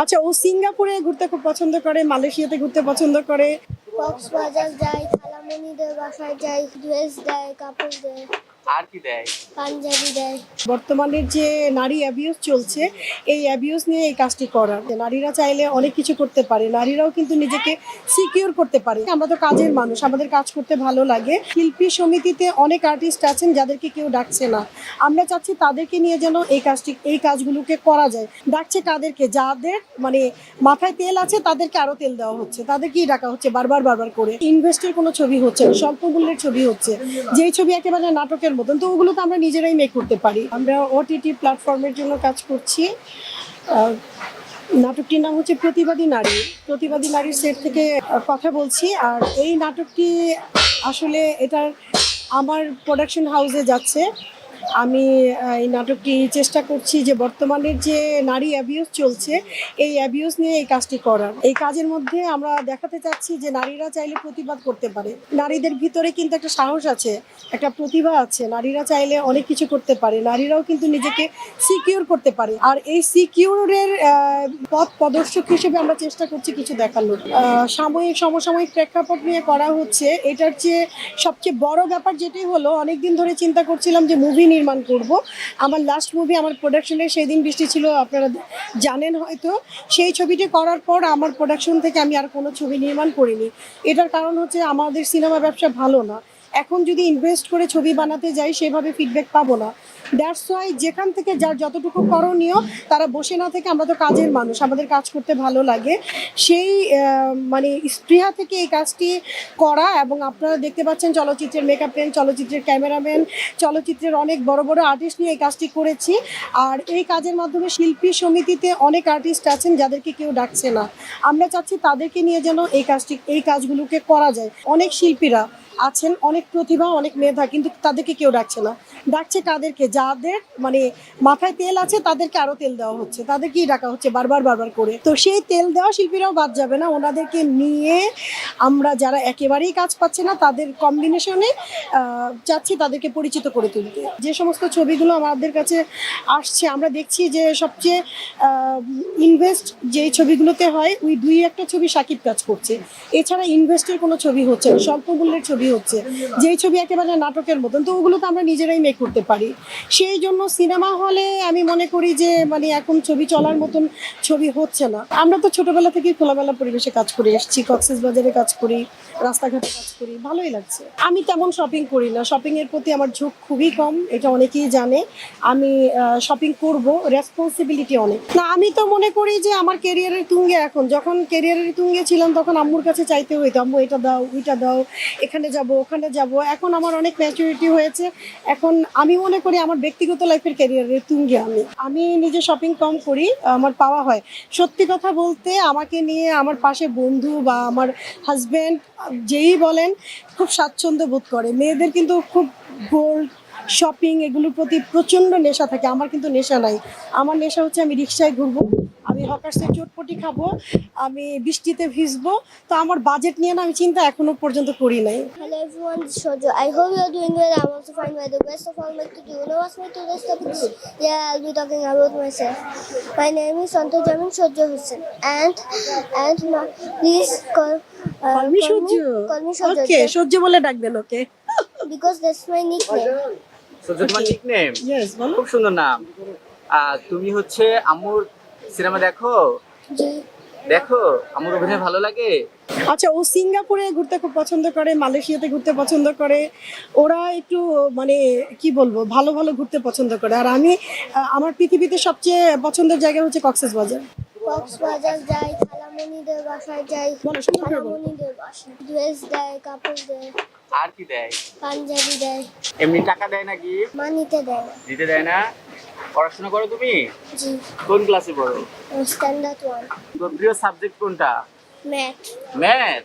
আচ্ছা ও সিঙ্গাপুরে ঘুরতে খুব পছন্দ করে, মালয়েশিয়াতে ঘুরতে পছন্দ করে। কক্সবাজার যাই খালামণিদের বাসায় যাই ড্রেস দেয়, কাপড় দেয়। আর কি দেয়? পাঞ্জাবি দেয়। বর্তমানের যে নারী অ্যাবিউজ চলছে এই অ্যাবিউজ নিয়ে এই কাজটি করার। নারীরা চাইলে অনেক কিছু করতে পারে নারীরাও কিন্তু নিজেকে সিকিউর করতে পারে। আমরা তো কাজের মানুষ আমাদের কাজ করতে ভালো লাগে। শিল্পী সমিতিতে অনেক আর্টিস্ট আছেন যাদেরকে কেউ ডাকছে না। আমরা চাচ্ছি তাদেরকে নিয়ে যেন এই কাজটি এই কাজগুলোকে করা যায়। ডাকছে কাদেরকে? যাদের মানে মাথায় তেল আছে তাদেরকে আরও তেল দেওয়া হচ্ছে। তাদেরকেই ডাকা হচ্ছে বারবার বারবার করে। ইনভেস্টের কোনো ছবি হচ্ছে না স্বল্প মূল্যের ছবি হচ্ছে। যেই ছবি একেবারে নাটকের মতন। তো ওগুলো তো আমরা নিজেরাই মেক করতে পারি। আমরা ওটিটি প্ল্যাটফর্মের জন্য কাজ করছি। নাটকটির নাম হচ্ছে প্রতিবাদী নারী। প্রতিবাদী নারীর সেট থেকে কথা বলছি। আর এই নাটকটি আসলে এটার আমার প্রোডাকশন হাউসে যাচ্ছে। আমি এই নাটকটি চেষ্টা করছি যে বর্তমানের যে নারী অ্যাবিউজ চলছে, এই অ্যাবিউজ নিয়ে এই কাজটি করার। এই কাজের মধ্যে আমরা দেখাতে চাচ্ছি যে নারীরা চাইলে প্রতিবাদ করতে পারে। নারীদের ভিতরে কিন্তু একটা সাহস আছে, একটা প্রতিভা আছে। নারীরা চাইলে অনেক কিছু করতে পারে। নারীরাও কিন্তু নিজেকে সিকিউর করতে পারে। আর এই সিকিউরের পথ প্রদর্শক হিসেবে আমরা চেষ্টা করছি কিছু দেখানোর সাময়িক, সমসাময়িক প্রেক্ষাপট নিয়ে করা হচ্ছে। এটার চেয়ে সবচেয়ে বড় ব্যাপার যেটাই হলো, অনেকদিন ধরে চিন্তা করছিলাম যে মুভি নির্মাণ করব। আমার লাস্ট মুভি আমার প্রোডাকশনে সেই দিন বৃষ্টি ছিল, আপনারা জানেন হয়তো। সেই ছবিটি করার পর আমার প্রোডাকশন থেকে আমি আর কোনো ছবি নির্মাণ করিনি। এটার কারণ হচ্ছে আমাদের সিনেমা ব্যবসা ভালো না। এখন যদি ইনভেস্ট করে ছবি বানাতে যাই, সেভাবে ফিডব্যাক পাবো না। দ্যাটস ওয়াই যেখান থেকে যার যতটুকু করণীয়, তারা বসে না থেকে আমরা তো কাজের মানুষ, আমাদের কাজ করতে ভালো লাগে। সেই মানে স্পৃহা থেকে এই কাজটি করা এবং আপনারা দেখতে পাচ্ছেন চলচ্চিত্রের মেকআপ ম্যান চলচ্চিত্রের ক্যামেরাম্যান চলচ্চিত্রের অনেক বড় বড় আর্টিস্ট নিয়ে এই কাজটি করেছি। আর এই কাজের মাধ্যমে শিল্পী সমিতিতে অনেক আর্টিস্ট আছেন যাদেরকে কেউ ডাকছে না। আমরা চাচ্ছি তাদেরকে নিয়ে যেন এই কাজটি, এই কাজগুলোকে করা যায়। অনেক শিল্পীরা আছেন, অনেক প্রতিভা, অনেক মেধা, কিন্তু তাদেরকে কেউ ডাকছে না। ডাকছে কাদেরকে? যাদের মানে মাথায় তেল আছে, তাদেরকে আরও তেল দেওয়া হচ্ছে। তাদেরকেই ডাকা হচ্ছে বারবার বারবার করে। তো সেই তেল দেওয়া শিল্পীরাও বাদ যাবে না। ওনাদেরকে নিয়ে আমরা যারা একেবারেই কাজ পাচ্ছে না, তাদের কম্বিনেশনে চাচ্ছি তাদেরকে পরিচিত করে তুলতে। যে সমস্ত ছবিগুলো আমাদের কাছে আসছে, আমরা দেখছি যে সবচেয়ে ইনভেস্ট যেই ছবিগুলোতে হয়, ওই দুই একটা ছবি সাকিব কাজ করছে। এছাড়া ইনভেস্টের কোনো ছবি হচ্ছে না স্বল্প মূল্যের ছবি হচ্ছে। যেই ছবি একেবারে নাটকের মতন, তো ওগুলো তো আমরা নিজেরাই মেক করতে পারি। সেই জন্য সিনেমা হলে আমি মনে করি যে মানে এখন ছবি চলার মতন ছবি হচ্ছে না। আমরা তো ছোটবেলা থেকেই খোলামেলা পরিবেশে কাজ করে এসেছি কক্সেস বাজারে কাজ করি, রাস্তাঘাটে কাজ করি, ভালোই লাগছে। আমি তেমন শপিং করি না। শপিং এর প্রতি আমার ঝোঁক খুবই কম, এটা অনেকেই জানে। আমি শপিং করব রেসপন্সিবিলিটি অনেক। না, আমি তো মনে করি যে, আমার কেরিয়ারের তুঙ্গে এখন। যখন কেরিয়ারের তুঙ্গে ছিলাম, তখন আম্মুর কাছে চাইতে হইতো, আম্মু, এটা দাও, ওইটা দাও, এখানে যাব, ওখানে যাব। এখন আমার অনেক ম্যাচুরিটি হয়েছে। এখন আমি মনে করি আমার ব্যক্তিগত লাইফের ক্যারিয়ারের তুঙ্গে আমি। আমি নিজে শপিং কম করি, আমার পাওয়া হয়। সত্যি কথা বলতে আমাকে নিয়ে আমার পাশে বন্ধু বা আমার হাজব্যান্ড যেই বলেন, খুব স্বাচ্ছন্দ্য বোধ করে। মেয়েদের কিন্তু খুব গোল্ড শপিং এগুলোর প্রতি প্রচণ্ড নেশা থাকে। আমার কিন্তু নেশা নাই। আমার নেশা হচ্ছে আমি রিক্সায় ঘুরবো। আমি সে চটপটি খাব আমি বৃষ্টিতে ভিজবো তো আমার বাজেট নিয়ে আমি চিন্তা এখনও পর্যন্ত করি নাই। Hello everyone Sojo I I want to find my the best of all my to do to this top to yeah I will be myself my Jamin Sojo Hossain and and please call call me Sojo call me Sojo বলে ডাকবেন okay because this my nickname Sojo তোমার nickname আর তুমি হচ্ছে আমুর cinema দেখো? দেখো? আম্মুর অভিনয় ভালো লাগে? আচ্ছা ও সিঙ্গাপুরে ঘুরতে খুব পছন্দ করে মালয়েশিয়াতে ঘুরতে পছন্দ করে। ওরা একটু মানে কি বলব ভালো ভালো ঘুরতে পছন্দ করে। আর আমি আমার পৃথিবীতে সবচেয়ে পছন্দের জায়গা হচ্ছে কক্সেস বাজার। কক্সবাজার যাই খালামণিদের বাসায় যাই। খালামণিদের ড্রেস দেয় কাপড় দেয় আর কি দেয়? পাঞ্জাবি দেয়। এমনি টাকা দেয় নাকি মানিতে দেয় দিতে দেয় না? পড়াশোনা করো তুমি? জি। কোন ক্লাসে পড়ো? স্ট্যান্ডার্ড ওয়ান তোমার প্রিয় সাবজেক্ট কোনটা? Math math